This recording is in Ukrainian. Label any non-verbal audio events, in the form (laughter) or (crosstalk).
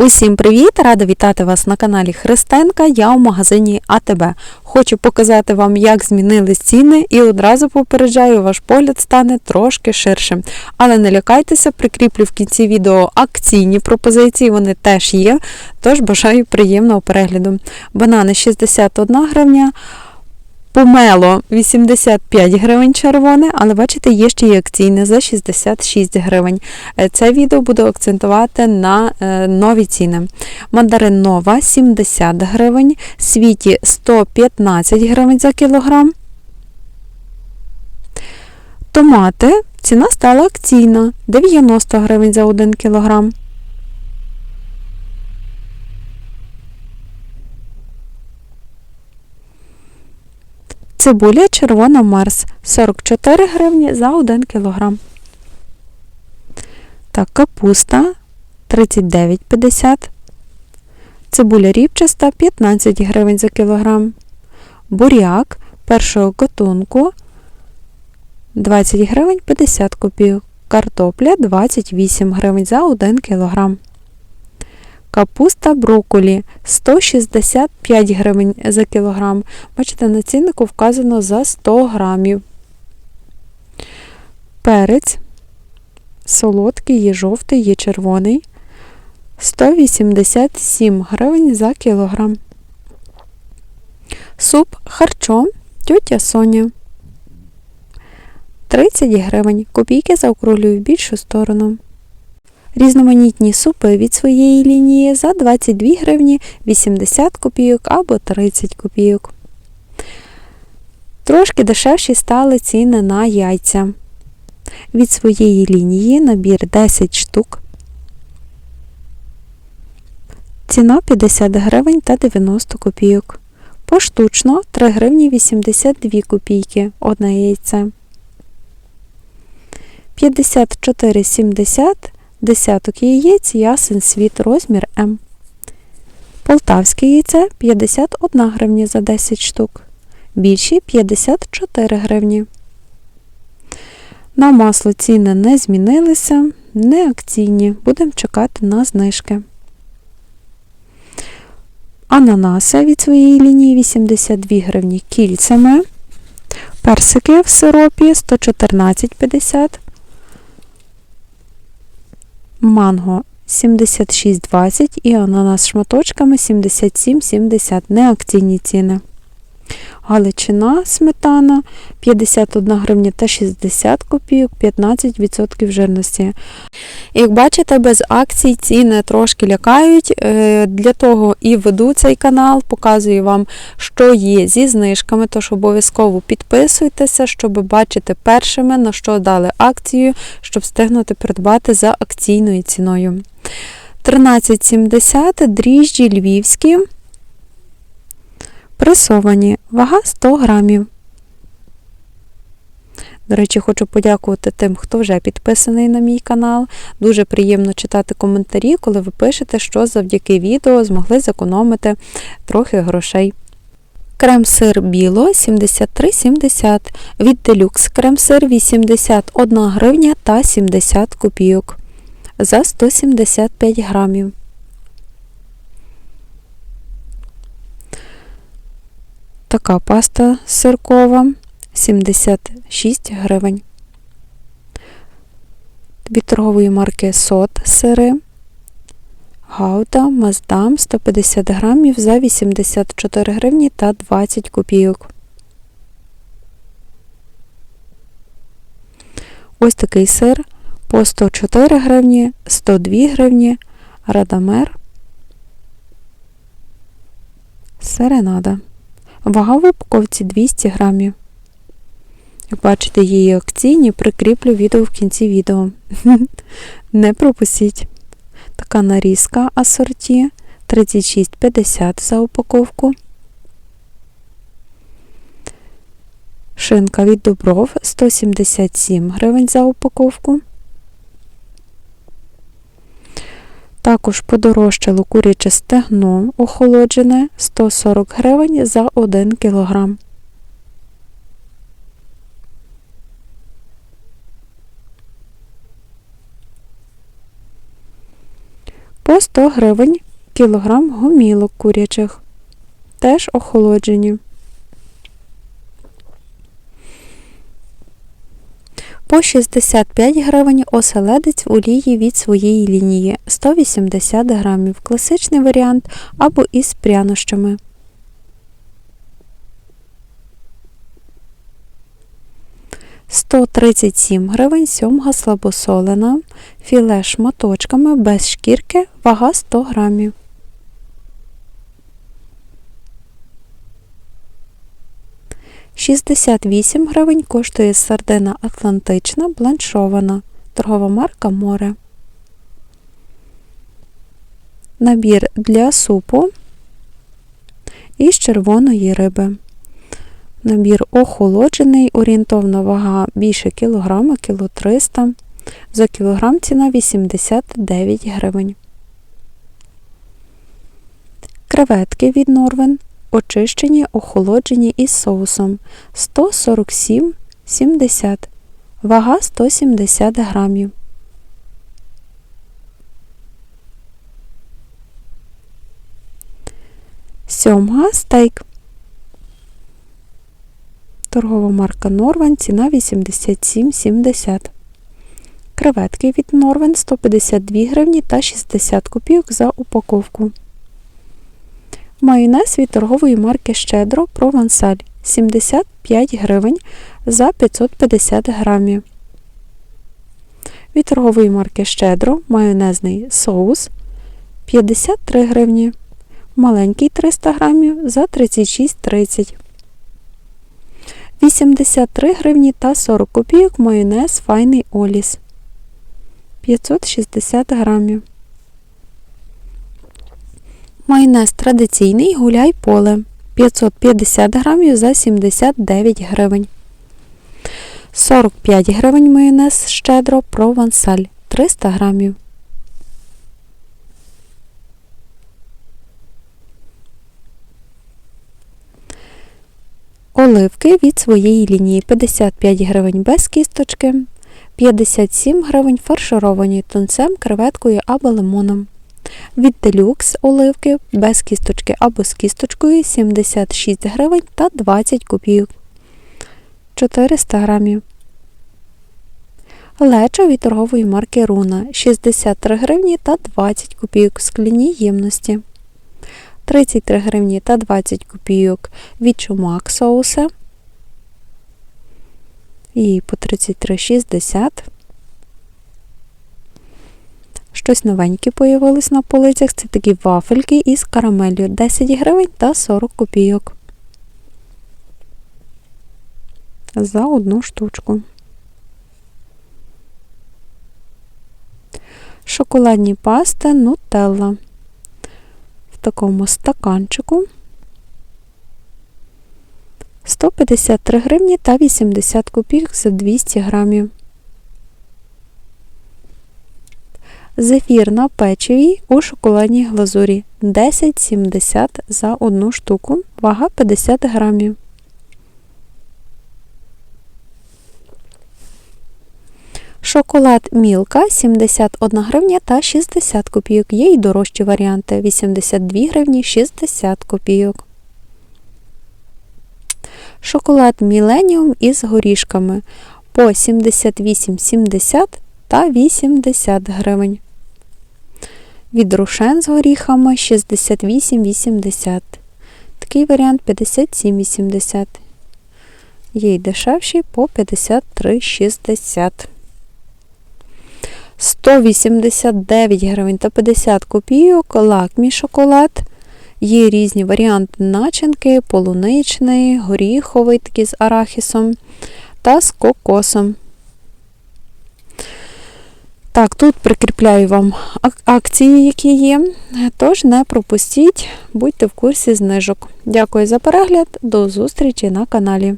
Усім привіт! Рада вітати вас на каналі Христенка. Я у магазині АТБ. Хочу показати вам, як змінились ціни, і одразу попереджаю, ваш погляд стане трошки ширшим. Але не лякайтеся, прикріплю в кінці відео акційні пропозиції, вони теж є. Тож бажаю приємного перегляду. Банани 61 гривня. Помело 85 гривень червоне, але бачите, є ще й акційне за 66 гривень. Е, Це відео буду акцентувати на е, нові ціни. Мандарин нова 70 гривень, світі 115 гривень за кілограм. Томати ціна стала акційна 90 гривень за 1 кілограм. Цибуля червона Марс 44 гривні за 1 кг. Так, капуста 39,50. Цибуля ріпчаста 15 гривень за кілограм. Буряк першого гатунку 20 гривень 50 копійок. Картопля 28 гривень за 1 кілограм. Капуста брокколі 165 гривень за кілограм. Бачите, на ціннику вказано за 100 грамів. Перець солодкий, є жовтий, є червоний. 187 гривень за кілограм. Суп харчо тютя Соня. 30 гривень. Копійки заокруглюю в більшу сторону. Різноманітні супи від своєї лінії за 22 гривні 80 копійок або 30 копійок. Tрошки дешевші стали ціни на яйця. Від своєї лінії набір 10 штук. Ціна 50 гривень та 90 копійок. Поштучно 3 гривні 82 копійки одне яйце. 54,70 десяток яєць ясен світ розмір М. Полтавське яйце 51 гривня за 10 штук. Більші 54 гривні. На масло ціни не змінилися, не акційні. Будемо чекати на знижки. Ананаси від своєї лінії 82 гривні кільцями. Персики в сиропі 114,50 манго 76,20 і ананас шматочками 77,70 неакційні ціни. Галичина сметана 51 гривня та 60 копійок, 15% жирності. Як бачите, без акцій ціни трошки лякають. Е, Для того і веду цей канал, показую вам, що є зі знижками, тож обов'язково підписуйтеся, щоб бачити першими, на що дали акцію, щоб встигнути придбати за акційною ціною. 13,70 дріжджі львівські. Пресовані. Вага 100 грамів. До речі, хочу подякувати тим, хто вже підписаний на мій канал. Дуже приємно читати коментарі, коли ви пишете, що завдяки відео змогли зекономити трохи грошей. Крем-сир біло 73,70. Від делюкс крем-сир 81 гривня та 70 копійок за 175 грамів. Така паста сиркова 76 гривень. Від торгової марки Сот сири. Гауда Маздам 150 грамів за 84 гривні та 20 копійок. Ось такий сир по 104 гривні, 102 гривні, Радамер. Серенада. Вага в упаковці 200 грамів. Як бачите, її акційні, прикріплю відео в кінці відео. (laughs) Не пропустіть. Така нарізка асорті 36,50 за упаковку. Шинка від Дубров 177 гривень за упаковку. Також подорожчало куряче стегно охолоджене 140 гривень за 1 кг. По 100 гривень кілограм гомілок курячих. Теж охолоджені. По 65 гривень оселедець олії від своєї лінії 180 грамів. Класичний варіант або із прянощами. Сто тридцять сім гривень сьомга слабосолена, філе шматочками без шкірки, вага 100 грамів. Шістдесят вісім гривень коштує сардина Атлантична бланшована, торгова марка море. Набір для супу із червоної риби. Набір охолоджений, орієнтовна вага більше кілограма, кіло 300. За кілограм ціна 89 гривень. Креветки від Норвен очищені, охолоджені із соусом 147,70. Вага 170 грамів. Сьомга стейк. Торгова марка Норвен, ціна 87,70. Креветки від Норвен 152 гривні та 60 копійок за упаковку. Майонез від торгової марки Щедро Провансаль 75 гривень за 550 грамів. Від торгової марки Щедро майонезний соус 53 гривні. Маленький 300 грамів за 36,30 83 гривні та 40 копійок майонез файний оліс 560 грамів. Майонез традиційний гуляй поле 550 грамів за 79 гривень. 45 гривень майонез щедро провансаль 300 грамів. Оливки від своєї лінії 55 гривень без кісточки, 57 гривень фаршировані тунцем, креветкою або лимоном. Від делюкс оливки без кісточки або з кісточкою 76 гривень та 20 копійок 400 грамів. Лечо від торгової марки Руна 63 гривні та 20 копійок в скляній ємності. 33 гривні та 20 копійок від чумак соуса. І по 33,60. Щось новеньке появилось на полицях. Це такі вафельки із карамелью 10 гривень та 40 копійок. За одну штучку. Шоколадні пасти Нутелла в такому стаканчику 153 гривні та 80 копійок за 200 грамів. Зефір на печиві у шоколадній глазурі 10,70 за одну штуку, вага 50 грамів. Шоколад Мілка 71 гривня та 60 копійок. Є й дорожчі варіанти 82 гривні 60 копійок. Шоколад Міленіум із горішками по 78,70 та 80 гривень. Від рушен з горіхами 68,80. Такий варіант 57,80. Є й дешевші по 53,60. 189 гривень та 50 копійок, лакмій шоколад. Є різні варіанти начинки, полуничний, горіховий такий з арахісом та з кокосом. Так, тут прикріпляю вам акції, які є. Тож не пропустіть, будьте в курсі знижок. Дякую за перегляд, до зустрічі на каналі.